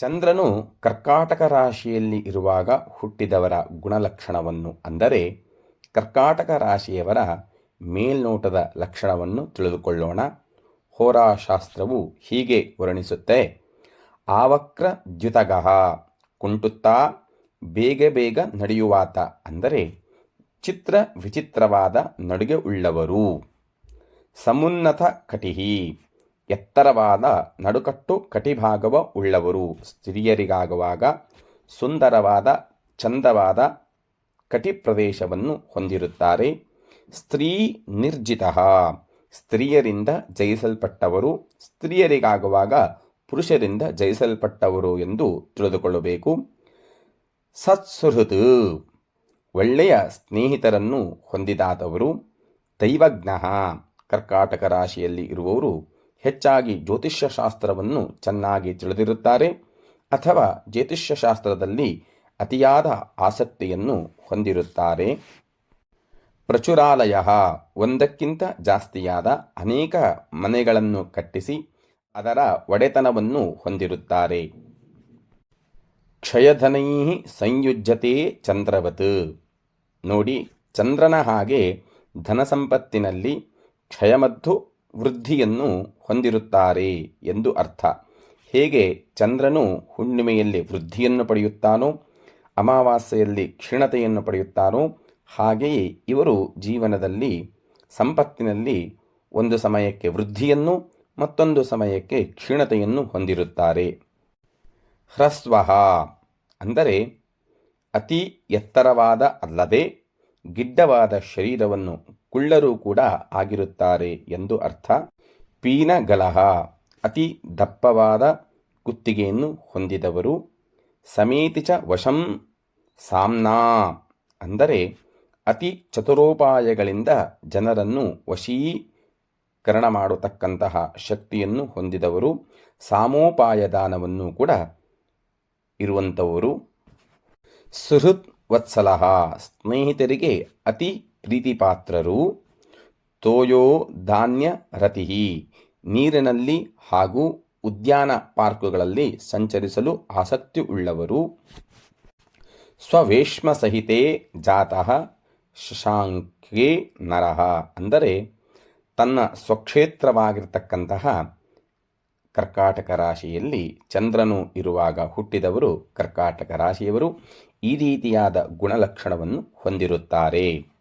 ಚಂದ್ರನು ಕರ್ಕಾಟಕ ರಾಶಿಯಲ್ಲಿ ಇರುವಾಗ ಹುಟ್ಟಿದವರ ಗುಣಲಕ್ಷಣವನ್ನು ಅಂದರೆ ಕರ್ಕಾಟಕ ರಾಶಿಯವರ ಮೇಲ್ನೋಟದ ಲಕ್ಷಣವನ್ನು ತಿಳಿದುಕೊಳ್ಳೋಣ. ಹೋರಾಶಾಸ್ತ್ರವು ಹೀಗೆ ವರ್ಣಿಸುತ್ತೆ. ಆವಕ್ರ ದ್ಯುತಗಃ ಕುಂಟುತ್ತಾ ಬೇಗ ಬೇಗ ನಡೆಯುವಾತ ಅಂದರೆ ಚಿತ್ರ ವಿಚಿತ್ರವಾದ ನಡುಗೆ ಉಳ್ಳವರು. ಸಮುನ್ನತ ಕಟಿಹಿ ಎತ್ತರವಾದ ನಡುಕಟ್ಟು ಕಟಿಭಾಗವ ಉಳ್ಳವರು. ಸ್ತ್ರೀಯರಿಗಾಗುವಾಗ ಸುಂದರವಾದ, ಚಂದವಾದ ಕಟಿ ಪ್ರದೇಶವನ್ನು ಹೊಂದಿರುತ್ತಾರೆ. ಸ್ತ್ರೀ ನಿರ್ಜಿತ. ಸ್ತ್ರೀಯರಿಂದ ಜಯಿಸಲ್ಪಟ್ಟವರು, ಸ್ತ್ರೀಯರಿಗಾಗುವಾಗ ಪುರುಷರಿಂದ ಜಯಿಸಲ್ಪಟ್ಟವರು ಎಂದು ತಿಳಿದುಕೊಳ್ಳಬೇಕು. ಸತ್ಸುಹೃತ್. ಒಳ್ಳೆಯ ಸ್ನೇಹಿತರನ್ನು ಹೊಂದಿದಾದವರು. ದೈವಜ್ಞ. ಕರ್ಕಾಟಕ ರಾಶಿಯಲ್ಲಿ ಇರುವವರು ಹೆಚ್ಚಾಗಿ ಜ್ಯೋತಿಷ್ಯ ಶಾಸ್ತ್ರವನ್ನು ಚೆನ್ನಾಗಿ ತಿಳಿದಿರುತ್ತಾರೆ ಅಥವಾ ಜ್ಯೋತಿಷ್ಯ ಶಾಸ್ತ್ರದಲ್ಲಿ ಅತಿಯಾದ ಆಸಕ್ತಿಯನ್ನು ಹೊಂದಿರುತ್ತಾರೆ. ಪ್ರಚುರಾಲಯ ಒಂದಕ್ಕಿಂತ ಜಾಸ್ತಿಯಾದ ಅನೇಕ ಮನೆಗಳನ್ನು ಕಟ್ಟಿಸಿ ಅದರ ಒಡೆತನವನ್ನು ಹೊಂದಿರುತ್ತಾರೆ. ಕ್ಷಯಧನೈ ಸಂಯುಜ್ಯತೆ ಚಂದ್ರವತ್. ನೋಡಿ, ಚಂದ್ರನ ಹಾಗೆ ಧನಸಂಪತ್ತಿನಲ್ಲಿ ಕ್ಷಯಮದ್ದು ವೃದ್ಧಿಯನ್ನು ಹೊಂದಿರುತ್ತಾರೆ ಎಂದು ಅರ್ಥ. ಹೇಗೆ ಚಂದ್ರನು ಹುಣ್ಣಿಮೆಯಲ್ಲಿ ವೃದ್ಧಿಯನ್ನು ಪಡೆಯುತ್ತಾನೋ, ಅಮಾವಾಸ್ಯೆಯಲ್ಲಿ ಕ್ಷೀಣತೆಯನ್ನು ಪಡೆಯುತ್ತಾನೋ, ಹಾಗೆಯೇ ಇವರು ಜೀವನದಲ್ಲಿ, ಸಂಪತ್ತಿನಲ್ಲಿ ಒಂದು ಸಮಯಕ್ಕೆ ವೃದ್ಧಿಯನ್ನು, ಮತ್ತೊಂದು ಸಮಯಕ್ಕೆ ಕ್ಷೀಣತೆಯನ್ನು ಹೊಂದಿರುತ್ತಾರೆ. ಹ್ರಸ್ವಹ ಅಂದರೆ ಅತಿ ಎತ್ತರವಾದ ಅಲ್ಲದೆ ಗಿಡ್ಡವಾದ ಶರೀರವನ್ನು ಕುಳ್ಳರೂ ಕೂಡ ಆಗಿರುತ್ತಾರೆ ಎಂದು ಅರ್ಥ. ಪೀನಗಲಹ ಅತಿ ದಪ್ಪವಾದ ಕುತ್ತಿಗೆಯನ್ನು ಹೊಂದಿದವರು. ಸಮೇತಿಚ ವಶಂ ಸಾಮ್ನಾ, ಅಂದರೆ ಅತಿ ಚತುರೋಪಾಯಗಳಿಂದ ಜನರನ್ನು ವಶೀಕರಣ ಮಾಡತಕ್ಕಂತಹ ಶಕ್ತಿಯನ್ನು ಹೊಂದಿದವರು. ಸಾಮೋಪಾಯದಾನವನ್ನು ಕೂಡ ಇರುವಂಥವರು. ಸುಹೃತ್ ವತ್ಸಲಹ ಸ್ನೇಹಿತರಿಗೆ ಅತಿ ಪ್ರೀತಿಪಾತ್ರರು, ತೋಯೋ ಧಾನ್ಯ ರತಿಹಿ, ನೀರಿನಲ್ಲಿ ಹಾಗೂ ಉದ್ಯಾನ ಪಾರ್ಕುಗಳಲ್ಲಿ ಸಂಚರಿಸಲು ಆಸಕ್ತಿ ಉಳ್ಳವರು. ಸ್ವವೇಶ್ಮ ಸಹಿತೆ ಜಾತಃ ಶಶಾಂಕೆ ನರಹ ಅಂದರೆ ತನ್ನ ಸ್ವಕ್ಷೇತ್ರವಾಗಿರ್ತಕ್ಕಂತಹ ಕರ್ಕಾಟಕ ರಾಶಿಯಲ್ಲಿ ಚಂದ್ರನು ಇರುವಾಗ ಹುಟ್ಟಿದವರು ಕರ್ಕಾಟಕ ರಾಶಿಯವರು. ಈ ರೀತಿಯಾದ ಗುಣಲಕ್ಷಣವನ್ನು ಹೊಂದಿರುತ್ತಾರೆ.